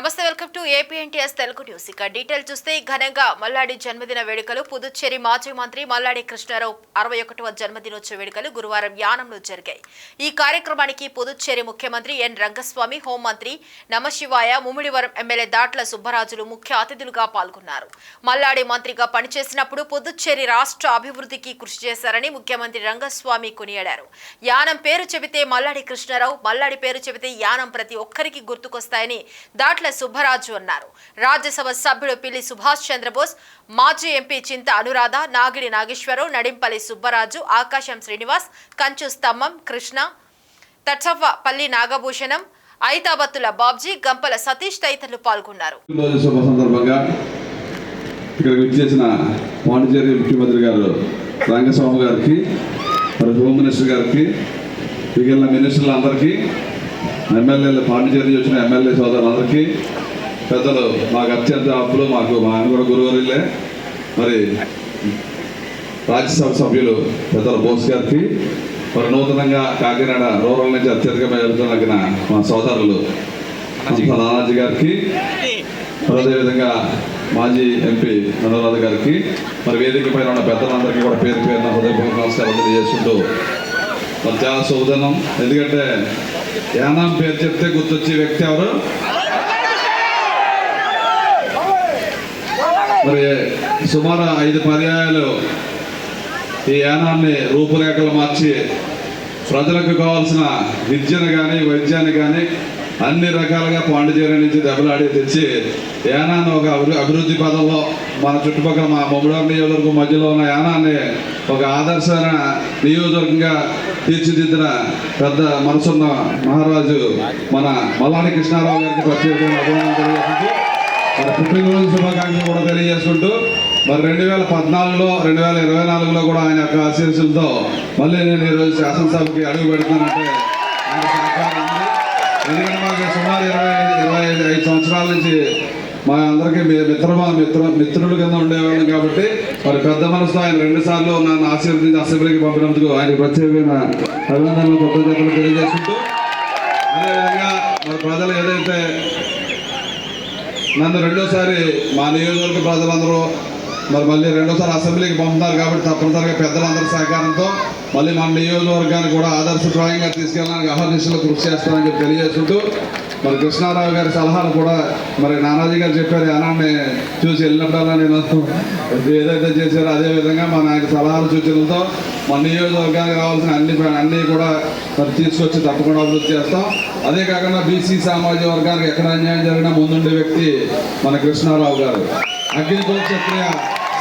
నమస్తే welcome to APNTS Telugu news. ఇక detail చూస్తే ఘనంగా మల్లాడి జన్మదిన వేడుకలు పుదుచ్చేరి మాజీ మంత్రి మల్లాడి కృష్ణారావు అరవై ఒకటవ జన్మదినోత్సవ వేడుకలు గురువారం యానంలో జరిగాయి. ఈ కార్యక్రమానికి పుదుచ్చేరి ముఖ్యమంత్రి ఎన్. రంగస్వామి హోంమంత్రి నమశివాయ ముమ్మిడివరం ఎమ్మెల్యే దాట్ల సుబ్బరాజులు ముఖ్య అతిథులుగా పాల్గొన్నారు. మల్లాడి మంత్రిగా పనిచేసినప్పుడు పుదుచ్చేరి రాష్ట్ర అభివృద్ధికి కృషి చేశారని ముఖ్యమంత్రి రంగస్వామి కొనియాడారు. యానం పేరు చెబితే మల్లాడి కృష్ణారావు మల్లాడి పేరు చెబితే యానం ప్రతి ఒక్కరికి గుర్తుకొస్తాయని దాట్ల సుబ్బరాజు అన్నారు. రాజ్యసభ సభ్యుడు పిల్లి సుభాష్ చంద్రబోస్ మాజీ ఎంపీ చింత అనురాధ నాగిడి నాగేశ్వరరావు నడింపల్లి సుబ్బరాజు ఆకాశం శ్రీనివాస్ కంచు స్తంభం కృష్ణ తచ్చవ్వ పల్లి నాగభూషణం ఐతాబత్తుల బాబ్జీ గంపల సతీష్ తదితరులు పాల్గొన్నారు. రోజు విచ్చేసిన పాండిచేరి ముఖ్యమంత్రి గారు రంగస్వామి గారికి మరి హోమ్ మినిస్టర్ గారికి మిగిలిన మినిస్టర్లందరికీ ఎమ్మెల్యేలు పాండిచేరి వచ్చిన ఎమ్మెల్యే సోదరులందరికీ పెద్దలు మాకు అత్యంత అప్పులు మాకు మా ఆయన కూడా గురువారిలే మరి రాజ్యసభ సభ్యులు పెద్దల బోస్ గారికి మరి నూతనంగా కాకినాడ రూరల్ నుంచి అత్యధిక వెళ్తున్న మా సోదరులు నానాజీ గారికి అదేవిధంగా మాజీ ఎంపీ అనురాధ గారికి మరి వేదిక పైన ఉన్న పెద్దలందరికీ కూడా పేరు పేరున హృదయపూర్వక నమస్కారం తెలియజేసుకుంటూ మరి చాలా శుభదనం ఎందుకంటే యానాం పేరు చెప్తే గుర్తొచ్చే వ్యక్తి ఎవరు? మరి సుమారు ఐదు పర్యాయాలు ఈ యానాన్ని రూపురేఖలు మార్చి ప్రజలకు కావాల్సిన విద్యను కానీ వైద్యాన్ని కానీ అన్ని రకాలుగా పాండిచేరి నుంచి దెబ్బలాడి తెచ్చి యానాన్ని ఒక అభివృద్ధి పదంలో మన చుట్టుపక్కల మా ముమ్మడారు నియోజకవర్గం మధ్యలో ఉన్న యానాన్ని ఒక ఆదర్శమైన నియోజకవర్గంగా తీర్చిదిద్దిన పెద్ద మనసున్న మహారాజు మన మల్లాడి కృష్ణారావు గారికి ప్రత్యేకమైన అభినందనలు తెలియజేస్తుంది మరి పుట్టినరోజు శుభాకాంక్షలు కూడా తెలియజేసుకుంటూ మరి రెండు వేల పద్నాలుగులో రెండు వేల ఇరవై నాలుగులో కూడా ఆయన యొక్క ఆశీస్సులతో మళ్ళీ నేను ఈరోజు శాసనసభకి అడుగు పెడుతున్నానంటే ఆయన సహకారం ఎందుకంటే మాకు సుమారు ఇరవై ఐదు ఇరవై ఐదు ఐదు సంవత్సరాల నుంచి మా అందరికీ మీ మిత్ర మిత్ర మిత్రుల కింద ఉండేవాళ్ళం కాబట్టి మరి పెద్ద మనసు ఆయన రెండు సార్లు నన్ను ఆశీర్వదించి అసెంబ్లీకి పంపినందుకు ఆయన ప్రత్యేకమైన అభినందనలు కృతజ్ఞతలు తెలియజేసుకుంటూ అదేవిధంగా మరి ప్రజలు ఏదైతే నన్ను రెండోసారి మా నియోజకవర్గ ప్రజలందరూ మరి మళ్ళీ రెండోసారి అసెంబ్లీకి పంపుతారు కాబట్టి తప్పనిసరిగా పెద్దలందరి సహకారంతో మళ్ళీ మన నియోజకవర్గాన్ని కూడా ఆదర్శప్రాయంగా తీసుకెళ్ళడానికి అహర్నిశలు కృషి చేస్తానని చెప్పి తెలియజేస్తుంటూ మరి కృష్ణారావు గారి సలహాలు కూడా మరి నానాజీ గారు చెప్పారు అనాన్ని చూసి వెళ్ళినప్పుడల్లా నేను ఏదైతే చేశారో అదే విధంగా మన ఆయన సలహాలు సూచనలతో మన నియోజకవర్గానికి కావాల్సిన అన్ని అన్నీ కూడా మరి తీసుకొచ్చి తప్పకుండా అభివృద్ధి చేస్తాం. అదే కాకుండా బీసీ సామాజిక వర్గానికి ఎక్కడ అన్యాయం జరిగినా ముందుండే వ్యక్తి మన కృష్ణారావు గారు. అగ్నికుల క్షత్రియ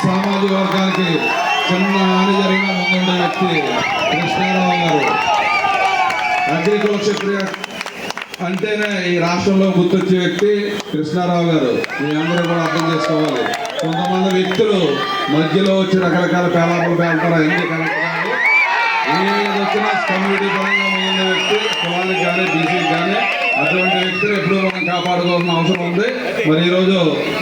సామాజిక వర్గానికి చిన్న హాని జరిగినా ముందుండే వ్యక్తి కృష్ణారావు గారు. అగ్నికుల క్షత్రియ అంటేనే ఈ రాష్ట్రంలో గుర్తొచ్చే వ్యక్తి కృష్ణారావు గారు. మీ అందరూ కూడా అర్థం చేసుకోవాలి. కొంతమంది వ్యక్తులు మధ్యలో వచ్చి రకరకాల పేలాపలు పేలుతారు ఎన్ని కరెక్ట్ కాదు. ఏది వచ్చినా కమ్యూనిటీ పరంగా ఉన్న వ్యక్తి కులానికి కానీ బీసీ కాపాడుకోవాల్సిన అవసరం ఉంది. మరి ఈరోజు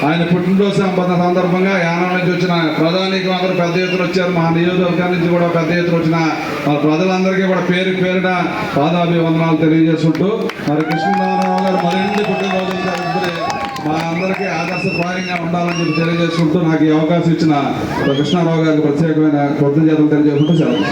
ఆయన పుట్టినరోజు సంపద సందర్భంగా యానం నుంచి వచ్చిన ప్రధానికి అందరూ పెద్ద ఎత్తున వచ్చారు. మా నియోజకవర్గం నుంచి కూడా పెద్ద ఎత్తున వచ్చిన మన ప్రజలందరికీ కూడా పేరు పేరిన పాదాభివందనాలు తెలియజేసుకుంటూ మరి కృష్ణనారాయణ గారు మరిన్ని పుట్టినరోజులు జరుపుకుని మా అందరికీ ఆదర్శప్రాయంగా ఉండాలని చెప్పి తెలియజేసుకుంటూ నాకు ఈ అవకాశం ఇచ్చిన కృష్ణారావు గారికి ప్రత్యేకమైన కృతజ్ఞతలు తెలియజేసుకుంటూ సెలవు.